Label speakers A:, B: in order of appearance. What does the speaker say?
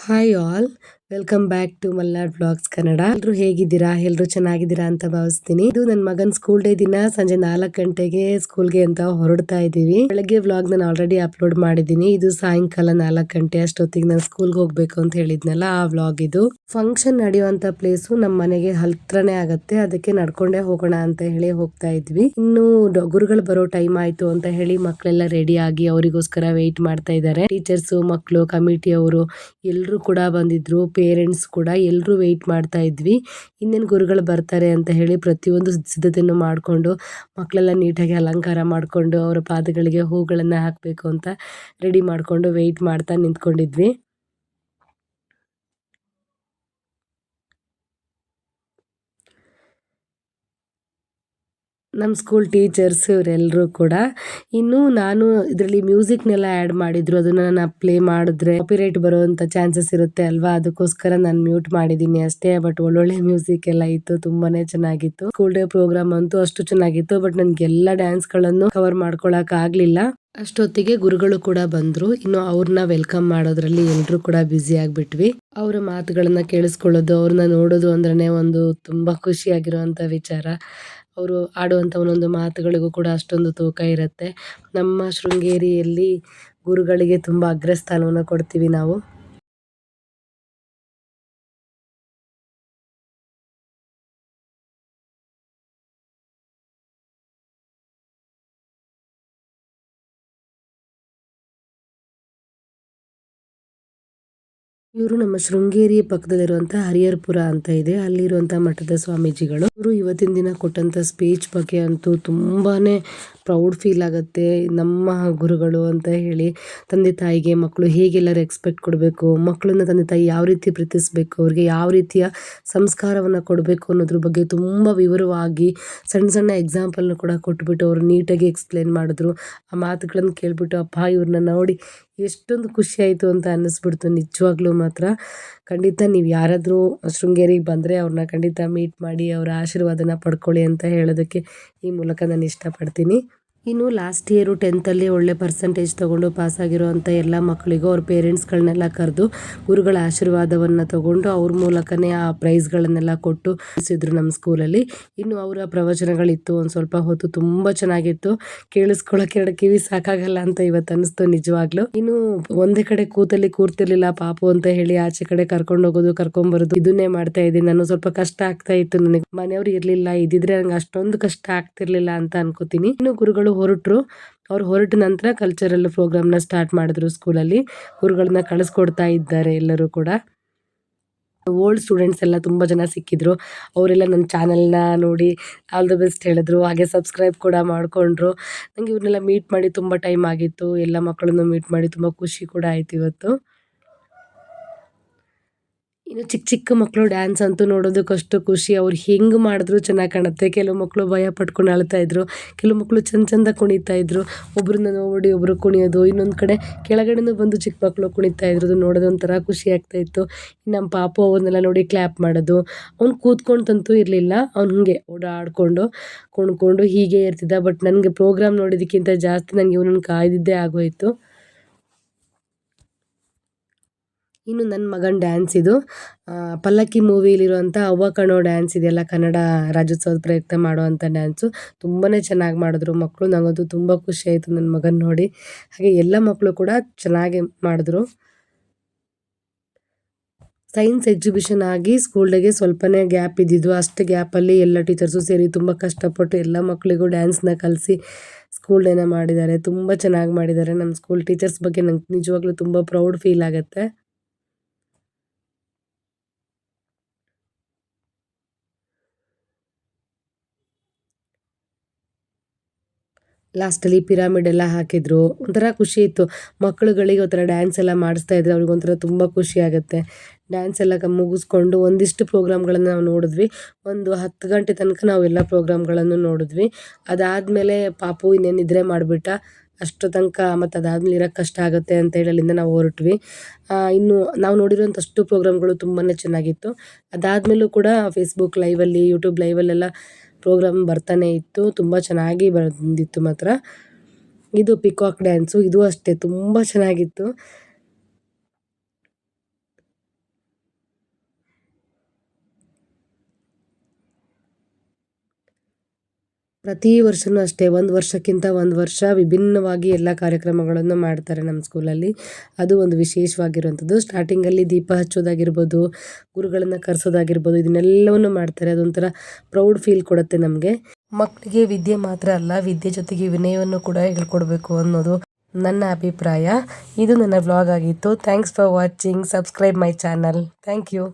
A: Hi all welcome back to Malnad blogs Kannada ಎಲ್ಲರೂ ಹೇಗಿದ್ದೀರಾ? ಎಲ್ಲರೂ ಚೆನ್ನಾಗಿದ್ದೀರಾ ಅಂತ ಭಾವಿಸ್ತೀನಿ. ಇದು ನನ್ನ ಮಗನ ಸ್ಕೂಲ್ ಡೇ ದಿನ. ಸಂಜೆ ನಾಲ್ಕು ಗಂಟೆಗೆ ಸ್ಕೂಲ್ಗೆ ಅಂತ ಹೊರಡ್ತಾ ಇದ್ದೀವಿ. ಬೆಳಗ್ಗೆ ವ್ಲಾಗ್ ನಾನು ಆಲ್ರೆಡಿ ಅಪ್ಲೋಡ್ ಮಾಡಿದ್ದೀನಿ. ಇದು ಸಾಯಂಕಾಲ ನಾಲ್ಕು ಗಂಟೆ ಅಷ್ಟೊತ್ತಿಗೆ ನಾನು ಸ್ಕೂಲ್ಗೆ ಹೋಗ್ಬೇಕು ಅಂತ ಹೇಳಿದ್ನಲ್ಲ, ಆ ವ್ಲಾಗ್ ಇದು. ಫಂಕ್ಷನ್ ನಡೆಯುವಂತ ಪ್ಲೇಸು ನಮ್ಮ ಮನೆಗೆ ಹತ್ರನೇ ಆಗತ್ತೆ. ಅದಕ್ಕೆ ನಡ್ಕೊಂಡೇ ಹೋಗೋಣ ಅಂತ ಹೇಳಿ ಹೋಗ್ತಾ ಇದ್ವಿ. ಇನ್ನು ಗುರುಗಳು ಬರೋ ಟೈಮ್ ಆಯ್ತು ಅಂತ ಹೇಳಿ ಮಕ್ಕಳೆಲ್ಲ ರೆಡಿ ಆಗಿ ಅವರಿಗೋಸ್ಕರ ವೆಯ್ಟ್ ಮಾಡ್ತಾ ಇದ್ದಾರೆ. ಟೀಚರ್ಸ್ ಮಕ್ಕಳು ಕಮಿಟಿ ಅವರು ಎಲ್ಲರೂ ಕೂಡ ಬಂದಿದ್ರು. ಪೇರೆಂಟ್ಸ್ ಕೂಡ ಎಲ್ಲರೂ ವೆಯ್ಟ್ ಮಾಡ್ತಾ ಇದ್ವಿ. ಇನ್ನೇನು ಗುರುಗಳು ಬರ್ತಾರೆ ಅಂತ ಹೇಳಿ ಪ್ರತಿಯೊಂದು ಸಿದ್ಧತೆಯನ್ನು ಮಾಡಿಕೊಂಡು ಮಕ್ಕಳೆಲ್ಲ ನೀಟಾಗಿ ಅಲಂಕಾರ ಮಾಡಿಕೊಂಡು, ಅವರ ಪಾದಗಳಿಗೆ ಹೂಗಳನ್ನು ಹಾಕಬೇಕು ಅಂತ ರೆಡಿ ಮಾಡಿಕೊಂಡು ವೆಯ್ಟ್ ಮಾಡ್ತಾ ನಿಂತ್ಕೊಂಡಿದ್ವಿ. ನಮ್ಮ ಸ್ಕೂಲ್ ಟೀಚರ್ಸ್ ಇವರೆಲ್ಲರೂ ಕೂಡ ಇನ್ನು ನಾನು ಇದರಲ್ಲಿ ಮ್ಯೂಸಿಕ್ನೆಲ್ಲ ಆ್ಯಡ್ ಮಾಡಿದ್ರು. ಅದನ್ನು ನಾನು ಪ್ಲೇ ಮಾಡಿದ್ರೆ ಕಾಪಿರೈಟ್ ಬರುವಂಥ ಚಾನ್ಸಸ್ ಇರುತ್ತೆ ಅಲ್ವಾ? ಅದಕ್ಕೋಸ್ಕರ ನಾನು ಮ್ಯೂಟ್ ಮಾಡಿದ್ದೀನಿ ಅಷ್ಟೇ. ಬಟ್ ಒಳ್ಳೊಳ್ಳೆ ಮ್ಯೂಸಿಕ್ ಎಲ್ಲ ಇತ್ತು. ತುಂಬಾನೇ ಚೆನ್ನಾಗಿತ್ತು. ಸ್ಕೂಲ್ ಡೇ ಪ್ರೋಗ್ರಾಮ್ ಅಂತೂ ಅಷ್ಟು ಚೆನ್ನಾಗಿತ್ತು. ಬಟ್ ನನಗೆ ಎಲ್ಲ ಡ್ಯಾನ್ಸ್ಗಳನ್ನು ಕವರ್ ಮಾಡ್ಕೊಳಕ್ ಆಗ್ಲಿಲ್ಲ. ಅಷ್ಟೊತ್ತಿಗೆ ಗುರುಗಳು ಕೂಡ ಬಂದ್ರು. ಇನ್ನು ಅವ್ರನ್ನ ವೆಲ್ಕಮ್ ಮಾಡೋದ್ರಲ್ಲಿ ಎಲ್ರು ಕೂಡ ಬ್ಯುಸಿ ಆಗ್ಬಿಟ್ವಿ. ಅವರ ಮಾತುಗಳನ್ನ ಕೇಳಿಸ್ಕೊಳ್ಳೋದು ಅವ್ರನ್ನ ನೋಡೋದು ಅಂದ್ರೆ ಒಂದು ತುಂಬಾ ಖುಷಿಯಾಗಿರುವಂತ ವಿಚಾರ. ಅವರು ಆಡುವಂಥ ಒಂದೊಂದು ಮಾತುಗಳಿಗೂ ಕೂಡ ಅಷ್ಟೊಂದು ತೂಕ ಇರುತ್ತೆ. ನಮ್ಮ ಶೃಂಗೇರಿಯಲ್ಲಿ ಗುರುಗಳಿಗೆ ತುಂಬ ಅಗ್ರಸ್ಥಾನವನ್ನು ಕೊಡ್ತೀವಿ ನಾವು. ಇವರು ನಮ್ಮ ಶೃಂಗೇರಿ ಪಕ್ಕದಲ್ಲಿರುವಂತಹ ಹರಿಹರಪುರ ಅಂತ ಇದೆ. ಅಲ್ಲಿರುವಂತಹ ಮಠದ ಸ್ವಾಮೀಜಿಗಳು. ಇವರು ಇವತ್ತಿನ ದಿನ ಕೊಟ್ಟಂತ ಸ್ಪೀಚ್ ಬಗ್ಗೆ ಅಂತೂ ತುಂಬಾನೇ ಪ್ರೌಡ್ ಫೀಲ್ ಆಗುತ್ತೆ. ನಮ್ಮ ಗುರುಗಳು ಅಂತ ಹೇಳಿ ತಂದೆ ತಾಯಿಗೆ ಮಕ್ಕಳು ಹೇಗೆಲ್ಲ ರೆಸ್ಪೆಕ್ಟ್ ಕೊಡಬೇಕು, ಮಕ್ಕಳನ್ನ ತಂದೆ ತಾಯಿ ಯಾವ ರೀತಿ ಪ್ರೀತಿಸಬೇಕು, ಅವ್ರಿಗೆ ಯಾವ ರೀತಿಯ ಸಂಸ್ಕಾರವನ್ನು ಕೊಡಬೇಕು ಅನ್ನೋದ್ರ ಬಗ್ಗೆ ತುಂಬ ವಿವರವಾಗಿ ಸಣ್ಣ ಸಣ್ಣ ಎಕ್ಸಾಂಪಲ್ನ ಕೂಡ ಕೊಟ್ಬಿಟ್ಟು ಅವರು ನೀಟಾಗಿ ಎಕ್ಸ್ಪ್ಲೇನ್ ಮಾಡಿದ್ರು. ಆ ಮಾತುಗಳನ್ನು ಕೇಳಿಬಿಟ್ಟು ಅಪ್ಪ ಇವ್ರನ್ನ ನೋಡಿ ಎಷ್ಟೊಂದು ಖುಷಿ ಆಯಿತು ಅಂತ ಅನ್ನಿಸ್ಬಿಡ್ತು. ನಿಜವಾಗ್ಲೂ ಮಾತ್ರ ಖಂಡಿತ ನೀವು ಯಾರಾದರೂ ಶೃಂಗೇರಿಗೆ ಬಂದರೆ ಅವ್ರನ್ನ ಖಂಡಿತ ಮೀಟ್ ಮಾಡಿ ಅವರ ಆಶೀರ್ವಾದನ ಪಡ್ಕೊಳ್ಳಿ ಅಂತ ಹೇಳೋದಕ್ಕೆ ಈ ಮೂಲಕ ನಾನು ಇಷ್ಟಪಡ್ತೀನಿ. ಇನ್ನು ಲಾಸ್ಟ್ ಇಯರು ಟೆಂತಲ್ಲಿ ಒಳ್ಳೆ ಪರ್ಸಂಟೇಜ್ ತೊಗೊಂಡು ಪಾಸಾಗಿರುವಂಥ ಎಲ್ಲ ಮಕ್ಕಳಿಗೂ ಅವ್ರ ಪೇರೆಂಟ್ಸ್ಗಳನ್ನೆಲ್ಲ ಕರೆದು ಗುರುಗಳ ಆಶೀರ್ವಾದವನ್ನು ತಗೊಂಡು ಅವ್ರ ಮೂಲಕನೇ ಆ ಪ್ರೈಸ್ಗಳನ್ನೆಲ್ಲ ಕೊಟ್ಟು ಕಳಿಸಿದ್ರು ನಮ್ಮ ಸ್ಕೂಲಲ್ಲಿ ಇನ್ನು ಅವರ ಪ್ರವಚನಗಳಿತ್ತು, ಒಂದು ಸ್ವಲ್ಪ ಹೊತ್ತು ತುಂಬ ಚೆನ್ನಾಗಿತ್ತು. ಕೇಳಿಸ್ಕೊಳ್ಳೋಕೆ ಎರಡು ಕಿವಿ ಸಾಕಾಗಲ್ಲ ಅಂತ ಇವತ್ತು ಅನ್ನಿಸ್ತು ನಿಜವಾಗ್ಲೂ. ಇನ್ನು ಒಂದೇ ಕಡೆ ಕೂತಲ್ಲಿ ಕೂರ್ತಿರ್ಲಿಲ್ಲ ಪಾಪು ಅಂತ ಹೇಳಿ ಆಚೆ ಕಡೆ ಕರ್ಕೊಂಡು ಹೋಗೋದು ಕರ್ಕೊಂಬರೋದು ಇದನ್ನೇ ಮಾಡ್ತಾ ಇದ್ದೀನಿ. ನಾನು ಸ್ವಲ್ಪ ಕಷ್ಟ ಆಗ್ತಾ ಇತ್ತು ನನಗೆ. ಮನೆಯವ್ರು ಇರಲಿಲ್ಲ, ಇದ್ದಿದ್ರೆ ನಂಗೆ ಅಷ್ಟೊಂದು ಕಷ್ಟ ಆಗ್ತಿರ್ಲಿಲ್ಲ ಅಂತ ಅನ್ಕೋತೀನಿ. ಇನ್ನು ಗುರುಗಳು ಹೊರಟರು. ಅವ್ರು ಹೊರಟ ನಂತರ ಕಲ್ಚರಲ್ ಪ್ರೋಗ್ರಾಮ್ನ ಸ್ಟಾರ್ಟ್ ಮಾಡಿದ್ರು ಸ್ಕೂಲಲ್ಲಿ. ಗುರುಗಳನ್ನ ಕಳಿಸ್ಕೊಡ್ತಾ ಇದ್ದಾರೆ ಎಲ್ಲರೂ ಕೂಡ. ಓಲ್ಡ್ ಸ್ಟೂಡೆಂಟ್ಸ್ ಎಲ್ಲ ತುಂಬ ಜನ ಸಿಕ್ಕಿದ್ರು. ಅವರೆಲ್ಲ ನನ್ನ ಚಾನಲ್ನ ನೋಡಿ ಆಲ್ ದ ಬೆಸ್ಟ್ ಹೇಳಿದ್ರು. ಹಾಗೆ ಸಬ್ಸ್ಕ್ರೈಬ್ ಕೂಡ ಮಾಡಿಕೊಂಡ್ರು. ನನಗೆ ಇವ್ರನ್ನೆಲ್ಲ ಮೀಟ್ ಮಾಡಿ ತುಂಬ ಟೈಮ್ ಆಗಿತ್ತು. ಎಲ್ಲ ಮಕ್ಕಳನ್ನು ಮೀಟ್ ಮಾಡಿ ತುಂಬ ಖುಷಿ ಕೂಡ ಆಯ್ತು ಇವತ್ತು. ಇನ್ನು ಚಿಕ್ಕ ಚಿಕ್ಕ ಮಕ್ಕಳು ಡ್ಯಾನ್ಸ್ ಅಂತೂ ನೋಡೋದಕ್ಕಷ್ಟು ಖುಷಿ. ಅವ್ರು ಹೆಂಗೆ ಮಾಡಿದ್ರು ಚೆನ್ನಾಗಿ ಕಾಣುತ್ತೆ. ಕೆಲವು ಮಕ್ಕಳು ಭಯ ಪಟ್ಕೊಂಡು ಅಳ್ತಾ ಇದ್ರು. ಕೆಲವು ಮಕ್ಕಳು ಚೆಂದ ಚಂದ ಕುಣಿತಾ ಇದ್ರು. ಒಬ್ರನ್ನ ನೋಡಿ ಒಬ್ಬರು ಕುಣಿಯೋದು. ಇನ್ನೊಂದು ಕಡೆ ಕೆಳಗಡೆನೂ ಬಂದು ಚಿಕ್ಕ ಮಕ್ಕಳು ಕುಣಿತಾ ಇದ್ರು ಅದು ನೋಡೋದು ಒಂಥರ ಖುಷಿ ಆಗ್ತಾ ಇತ್ತು. ನಮ್ಮ ಪಾಪು ಅವನ್ನೆಲ್ಲ ನೋಡಿ ಕ್ಲ್ಯಾಪ್ ಮಾಡೋದು. ಅವ್ನು ಕೂತ್ಕೊಂತಂತೂ ಇರಲಿಲ್ಲ. ಅವ್ನು ಹೀಗೆ ಓಡಾಡಿಕೊಂಡು ಕುಣ್ಕೊಂಡು ಹೀಗೆ ಇರ್ತಿದ್ದ. ಬಟ್ ನನಗೆ ಪ್ರೋಗ್ರಾಮ್ ನೋಡಿದ್ದಕ್ಕಿಂತ ಜಾಸ್ತಿ ನನಗೆ ಇವನನ್ನು ಕಾಯ್ದಿದ್ದೇ ಆಗೋಯಿತು. ಇನ್ನು ನನ್ನ ಮಗನ ಡ್ಯಾನ್ಸ್ ಇದು. ಪಲ್ಲಕ್ಕಿ ಮೂವಿಲಿರುವಂಥ ಅವ್ವ ಕಣೋ ಡ್ಯಾನ್ಸ್ ಇದೆಯಲ್ಲ, ಕನ್ನಡ ರಾಜ್ಯೋತ್ಸವದ ಪ್ರಯುಕ್ತ ಮಾಡುವಂಥ ಡ್ಯಾನ್ಸು ತುಂಬಾ ಚೆನ್ನಾಗಿ ಮಾಡಿದ್ರು ಮಕ್ಕಳು ನನಗಂತೂ ತುಂಬ ಖುಷಿ ಆಯಿತು ನನ್ನ ಮಗನ ನೋಡಿ. ಹಾಗೆ ಎಲ್ಲ ಮಕ್ಕಳು ಕೂಡ ಚೆನ್ನಾಗಿ ಮಾಡಿದ್ರು. ಸೈನ್ಸ್ ಎಕ್ಸಿಬಿಷನ್ ಆಗಿ ಸ್ಕೂಲ್ ಡೇಗೆ ಸ್ವಲ್ಪನೇ ಗ್ಯಾಪ್ ಇದ್ದಿದ್ದು. ಅಷ್ಟು ಗ್ಯಾಪಲ್ಲಿ ಎಲ್ಲ ಟೀಚರ್ಸು ಸೇರಿ ತುಂಬ ಕಷ್ಟಪಟ್ಟು ಎಲ್ಲ ಮಕ್ಕಳಿಗೂ ಡ್ಯಾನ್ಸ್ನ ಕಲಿಸಿ ಸ್ಕೂಲ್ ಡೇನ ಮಾಡಿದ್ದಾರೆ. ತುಂಬ ಚೆನ್ನಾಗಿ ಮಾಡಿದ್ದಾರೆ. ನಮ್ಮ ಸ್ಕೂಲ್ ಟೀಚರ್ಸ್ ಬಗ್ಗೆ ನಂಗೆ ನಿಜವಾಗ್ಲೂ ತುಂಬ ಪ್ರೌಡ್ ಫೀಲ್ ಆಗುತ್ತೆ. ಲಾಸ್ಟಲ್ಲಿ ಪಿರಾಮಿಡ್ ಎಲ್ಲ ಹಾಕಿದ್ರು. ಒಂಥರ ಖುಷಿ ಇತ್ತು. ಮಕ್ಕಳುಗಳಿಗೆ ಒಂಥರ ಡ್ಯಾನ್ಸ್ ಎಲ್ಲ ಮಾಡಿಸ್ತಾ ಇದ್ರೆ. ಅವ್ರಿಗೆ ಒಂಥರ ತುಂಬ ಖುಷಿ ಆಗುತ್ತೆ. ಡ್ಯಾನ್ಸ್ ಎಲ್ಲ ಮುಗಿಸ್ಕೊಂಡು ಒಂದಿಷ್ಟು ಪ್ರೋಗ್ರಾಮ್ಗಳನ್ನು ನಾವು ನೋಡಿದ್ವಿ. ಒಂದು ಹತ್ತು ಗಂಟೆ ತನಕ ನಾವು ಎಲ್ಲ ಪ್ರೋಗ್ರಾಮ್ಗಳನ್ನು ನೋಡಿದ್ವಿ. ಅದಾದಮೇಲೆ ಪಾಪು ಇನ್ನೇನು ನಿದ್ರೆ ಮಾಡಿಬಿಟ್ಟ. ಅಷ್ಟು ತನಕ ಮತ್ತು ಅದಾದ್ಮೇಲೆ ಇರೋಕ್ಕೆ ಕಷ್ಟ ಆಗುತ್ತೆ ಅಂತ ಹೇಳಿ ಅಲ್ಲಿಂದ ನಾವು ಹೊರಟ್ವಿ. ಇನ್ನು ನಾವು ನೋಡಿರೋಂಥಷ್ಟು ಪ್ರೋಗ್ರಾಮ್ಗಳು ತುಂಬಾ ಚೆನ್ನಾಗಿತ್ತು. ಅದಾದಮೇಲೂ ಕೂಡ ಫೇಸ್ಬುಕ್ ಲೈವಲ್ಲಿ ಯೂಟ್ಯೂಬ್ ಲೈವಲ್ಲೆಲ್ಲ ಪ್ರೋಗ್ರಾಮ್ ಬರ್ತಾನೆ ಇತ್ತು ತುಂಬ ಚೆನ್ನಾಗಿ ಬಂದಿತ್ತು ಮಾತ್ರ. ಇದು ಪಿಕಾಕ್ ಡ್ಯಾನ್ಸು ಇದು ಅಷ್ಟೇ ತುಂಬ ಚೆನ್ನಾಗಿತ್ತು. ಪ್ರತಿ ವರ್ಷನೂ ಅಷ್ಟೇ, ಒಂದು ವರ್ಷಕ್ಕಿಂತ ಒಂದು ವರ್ಷ ವಿಭಿನ್ನವಾಗಿ ಎಲ್ಲ ಕಾರ್ಯಕ್ರಮಗಳನ್ನು ಮಾಡ್ತಾರೆ ನಮ್ಮ ಸ್ಕೂಲಲ್ಲಿ. ಅದು ಒಂದು ವಿಶೇಷವಾಗಿರುವಂಥದ್ದು. ಸ್ಟಾರ್ಟಿಂಗಲ್ಲಿ ದೀಪ ಹಚ್ಚೋದಾಗಿರ್ಬೋದು, ಗುರುಗಳನ್ನು ಕರೆಸೋದಾಗಿರ್ಬೋದು, ಇದನ್ನೆಲ್ಲವನ್ನು ಮಾಡ್ತಾರೆ. ಅದೊಂಥರ ಪ್ರೌಡ್ ಫೀಲ್ ಕೊಡುತ್ತೆ ನಮಗೆ. ಮಕ್ಕಳಿಗೆ ವಿದ್ಯೆ ಮಾತ್ರ ಅಲ್ಲ, ವಿದ್ಯೆ ಜೊತೆಗೆ ವಿನಯವನ್ನು ಕೂಡ ಹೇಳ್ಕೊಡ್ಬೇಕು ಅನ್ನೋದು ನನ್ನ ಅಭಿಪ್ರಾಯ. ಇದು ನನ್ನ ವ್ಲಾಗ್ ಆಗಿತ್ತು. Thanks for watching subscribe my channel thank you